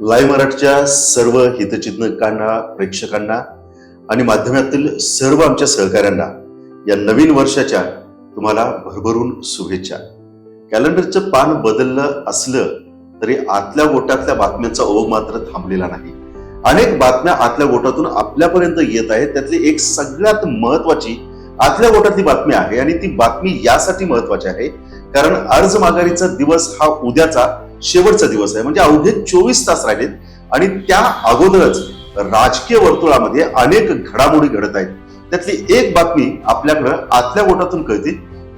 Live मराठीच्या सर्व हितचिंतकांना प्रेक्षकांना आणि माध्यमातील सर्व आमच्या सहकाऱ्यांना या नवीन वर्षाच्या तुम्हाला भरभरून शुभेच्छा. कॅलेंडरचं पान बदललं असलं तरी आतल्या गोटातल्या बातम्यांचा ओघ मात्र थांबलेला नाही. अनेक बातम्या आतल्या गोटातून आपल्यापर्यंत येत आहेत. त्यातली एक सगळ्यात महत्वाची आतल्या गोटातली बातमी आहे आणि ती बातमी यासाठी महत्वाची आहे. कारण अर्ज माघारीचा दिवस हा उद्याचा शेवटचा दिवस आहे. म्हणजे अवघे चोवीस तास राहिलेत. आणि त्या अगोदरच राजकीय वर्तुळामध्ये अनेक घडामोडी घडत आहेत. त्यातली एक बातमी आपल्याकडं आतल्या गोटातून कळते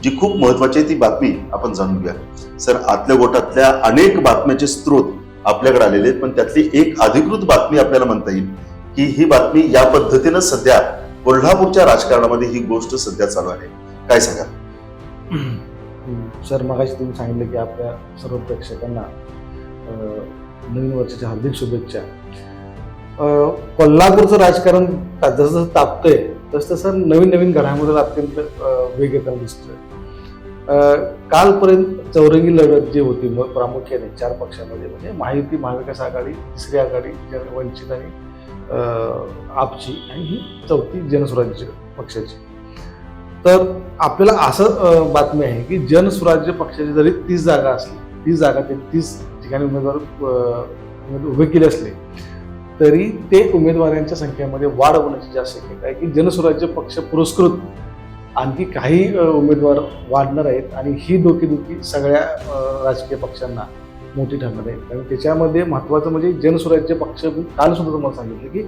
जी खूप महत्वाची आहे ती बातमी आपण जाणून घेऊया. सर आतल्या गोटातल्या अनेक बातम्याचे स्रोत आपल्याकडे आलेले आहेत पण त्यातली एक अधिकृत बातमी आपल्याला म्हणता येईल की ही बातमी या पद्धतीनं सध्या कोल्हापूरच्या राजकारणामध्ये ही गोष्ट सध्या चालू आहे. काय सांगा सर मगाशी तुम्ही सांगितलं की आपल्या सर्व प्रेक्षकांना नवीन वर्षाच्या हार्दिक शुभेच्छा. कोल्हापूरचं राजकारण जसं जसं तापतंय तसं तसं नवीन नवीन घडामोडी अत्यंत वेग येताना दिसतोय. कालपर्यंत चौरंगी लढत जी होती मग प्रामुख्याने चार पक्षामध्ये म्हणजे महायुती महाविकास आघाडी तिसरी आघाडी जन वंचित आणि आपची आणि ही चौथी जनस्वराज्य पक्षाची. तर आपल्याला असं बातमी आहे की जनस्वराज्य पक्षाची जरी तीस जागा असली तीस जागा ते तीस ठिकाणी उमेदवार उभे केले असले तरी ते उमेदवारांच्या संख्येमध्ये वाढ होण्याची जास्त शक्यता आहे की जनस्वराज्य पक्ष पुरस्कृत आणखी काही उमेदवार वाढणार आहेत आणि ही डोकेदुखी सगळ्या राजकीय पक्षांना मोठी ठरणार आहे. कारण त्याच्यामध्ये महत्त्वाचं म्हणजे जनस्वराज्य पक्ष मी काल सुद्धा तुम्हाला सांगितलं की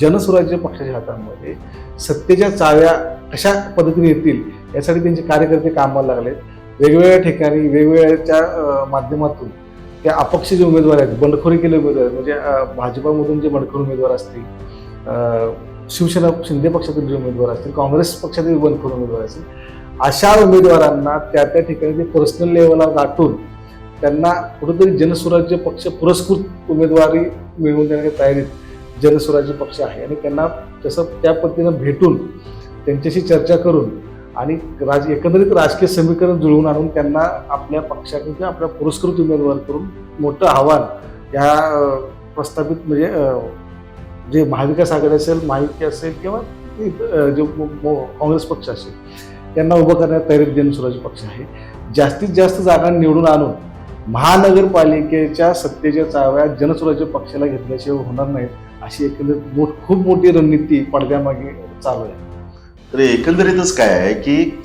जनस्वराज्य पक्षाच्या हातामध्ये सत्तेच्या चाव्या कशा पद्धतीने येतील यासाठी त्यांचे कार्यकर्ते कामाला लागलेत वेगवेगळ्या ठिकाणी वेगवेगळ्याच्या माध्यमातून त्या अपक्ष जे उमेदवार आहेत बंडखोरी केले उमेदवार आहेत म्हणजे भाजपामधून जे बंडखोर उमेदवार असतील शिवसेना शिंदे पक्षातील जे उमेदवार असतील काँग्रेस पक्षातील बंडखोर उमेदवार असतील अशा उमेदवारांना त्या त्या ठिकाणी ते पर्सनल लेवलला गाठून त्यांना कुठेतरी जनस्वराज्य पक्ष पुरस्कृत उमेदवारी मिळवून देण्याच्या तयारीत जनस्वराज्य पक्ष आहे. आणि त्यांना तसं त्या पद्धतीनं भेटून त्यांच्याशी चर्चा करून आणि राज एकंदरीत राजकीय समीकरण जुळवून आणून त्यांना आपल्या पक्षाकडून किंवा आपल्या पुरस्कृत उमेदवार करून मोठं आव्हान या प्रस्थापित म्हणजे जे महाविकास आघाडी असेल महायुती असेल किंवा जे मो- काँग्रेस पक्ष असेल त्यांना उभं करण्यात तयारीत जनस्वराज्य पक्ष आहे. जास्तीत जास्त जागा निवडून आणून महानगरपालिकेच्या सत्तेच्या चाव्या जनस्वराज्य पक्षाला घेतल्याशिवाय होणार नाहीत अशी एकंदरीत मोठ खूप मोठी रणनीती पडद्यामागे चालू आहे. तर एकंदरीतच काय आहे की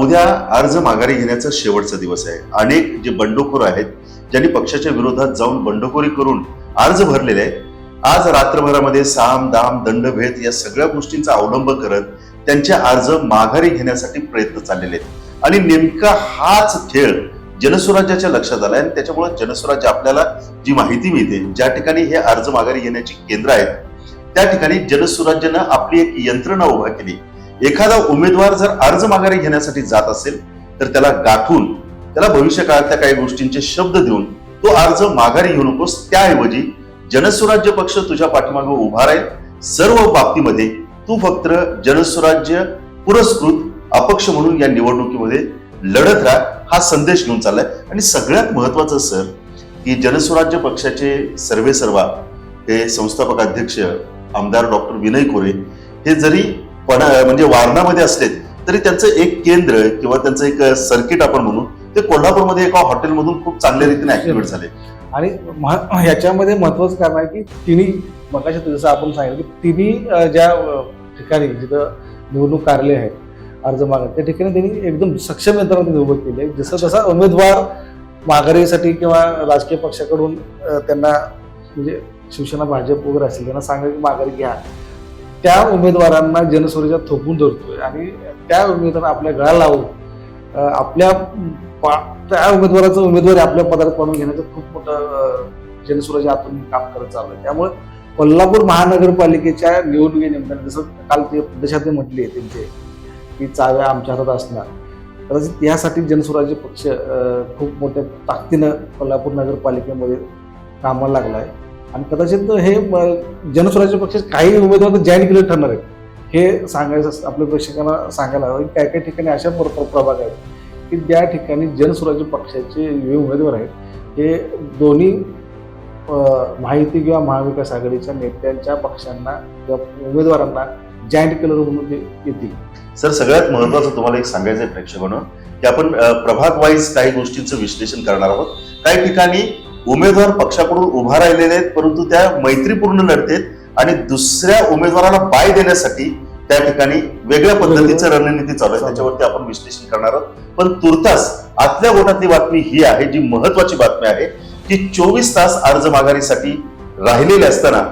उद्या अर्ज माघारी घेण्याचा शेवटचा दिवस आहे. अनेक जे बंडखोर आहेत ज्यांनी पक्षाच्या विरोधात जाऊन बंडखोरी करून अर्ज भरलेले आहेत आज रात्रभरामध्ये साम दाम दंडभेद या सगळ्या गोष्टींचा अवलंब करत त्यांचे अर्ज माघारी घेण्यासाठी प्रयत्न चाललेले आहेत. आणि नेमका हाच खेळ जनस्वराज्याच्या लक्षात आलाय आणि त्याच्यामुळे जनस्वराज्य आपल्याला जी माहिती मिळते ज्या ठिकाणी हे अर्ज माघारी घेण्याची केंद्र आहेत त्या ठिकाणी जनस्वराज्यानं आपली एक यंत्रणा उभा केली. एखादा उमेदवार जर अर्ज माघारी घेण्यासाठी जात असेल तर त्याला गाठून त्याला भविष्य काळातल्या काही गोष्टींचे शब्द देऊन तो अर्ज माघारी घेऊ नकोस. त्याऐवजी जनस्वराज्य पक्ष तुझ्या पाठीमागे उभा राहील. सर्व बाबतीमध्ये तू फक्त जनस्वराज्य पुरस्कृत अपक्ष म्हणून या निवडणुकीमध्ये लढत राहा. हा संदेश घेऊन चाललाय. आणि सगळ्यात महत्वाचं सर की जनस्वराज्य पक्षाचे सर्वे सर्वा हे संस्थापक अध्यक्ष आमदार डॉक्टर विनय कोरे हे जरी पण म्हणजे वारणामध्ये असले तरी त्यांचं एक केंद्र किंवा त्यांचं एक सर्किट आपण म्हणू ते कोल्हापूरमध्ये एका हॉटेलमधून खूप चांगल्या रीतीने ऍक्टिव्हेट झाले. आणि ह्याच्यामध्ये महत्वाचं कारण आहे की तिन्ही मगाशी जसं आपण सांगितलं की तिन्ही ज्या ठिकाणी जिथं निवडणूक कार्यालय आहेत अर्ज मागा त्या ठिकाणी त्यांनी एकदम सक्षम यंत्रणा त्यांनी उभं केली. आहे जसं जसा उमेदवार माघारीसाठी किंवा राजकीय पक्षाकडून त्यांना म्हणजे शिवसेना भाजप वगैरे असेल त्यांना सांगा की माघारी घ्या. त्या उमेदवारांना जनस्वराज्यात थोपून धरतोय आणि त्या उमेदवारांना आपल्या गळा लावून आपल्या पा- त्या उमेदवाराचं उमेदवारी आपल्या पदार्थ पाडून घेण्याचं खूप मोठं अं, जनस्वराज्य आतून काम करत चाललं आहे त्यामुळे कोल्हापूर महानगरपालिकेच्या निवडणुकीनिमित्ताने जसं काल ते प्रदेशात म्हटले त्यांचे की चाव्या आमच्या हातात असणार. कदाचित यासाठी जनस्वराज्य पक्ष खूप मोठ्या ताकदीनं कोल्हापूर नगरपालिकेमध्ये कामाला लागला आहे आणि कदाचित हे जनस्वराज्य पक्ष काही उमेदवार जॉईन केले ठरणार आहेत. हे सांगायचं असं आपल्या प्रेक्षकांना सांगायला हवं की काही काही ठिकाणी अशा भरपूर प्रभाग आहेत की ज्या ठिकाणी जनस्वराज्य पक्षाचे जे उमेदवार आहेत हे दोन्ही माहिती किंवा महाविकास आघाडीच्या नेत्यांच्या पक्षांना किंवा उमेदवारांना जॉईंट कलर म्हणून ते येतील. सर सगळ्यात महत्वाचं तुम्हाला एक सांगायचं आहे प्रेक्षकांनो की आपण प्रभाग वाईज काही गोष्टींचं विश्लेषण करणार आहोत. काही ठिकाणी उमेदवार पक्षाकडून उभा राहिलेले आहेत परंतु त्या मैत्रीपूर्ण लढतेत आणि दुसऱ्या उमेदवाराला बाय देण्यासाठी त्या ठिकाणी वेगळ्या पद्धतीचं रणनीती चालू आहे त्याच्यावरती आपण विश्लेषण करणार आहोत. पण तुर्तास आतल्या गोटातली बातमी ही आहे जी महत्वाची बातमी आहे की चोवीस तास अर्ज माघारीसाठी राहिलेले असताना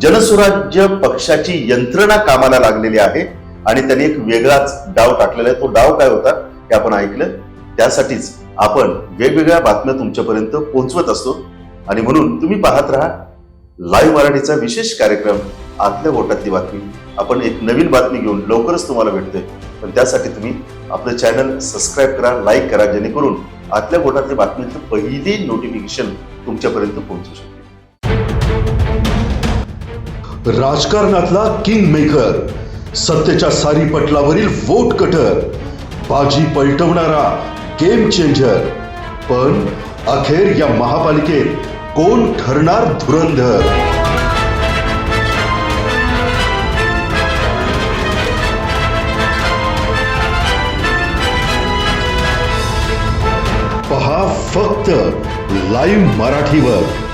जनसुराज्य पक्षाची यंत्रणा कामाला लागलेली आहे आणि त्यांनी एक वेगळाच डाव टाकलेला आहे. तो डाव काय होता? हे आपण ऐकलं. त्यासाठीच आपण वेगवेगळ्या बातम्या तुमच्यापर्यंत पोहोचवत असतो. आणि म्हणून तुम्ही पाहत राहा. लाईव्ह मराठीचा विशेष कार्यक्रम आतल्या गोटातली बातमी. आपण एक नवीन बातमी घेऊन लवकरच तुम्हाला भेटतोय. पण त्यासाठी तुम्ही आपलं चॅनल सबस्क्राईब करा लाईक करा जेणेकरून आतल्या गोटातली बातमीचं पहिली नोटिफिकेशन तुमच्यापर्यंत पोहोचू शकतो. राजकारणातला किंग मेकर सत्तेच्या सारी पटलावरील वोट कटर बाजी पलटवणारा गेम चेंजर पण अखेर या महापालिकेत कोण ठरणार धुरंधर? पहा फक्त लाईव्ह मराठीवर.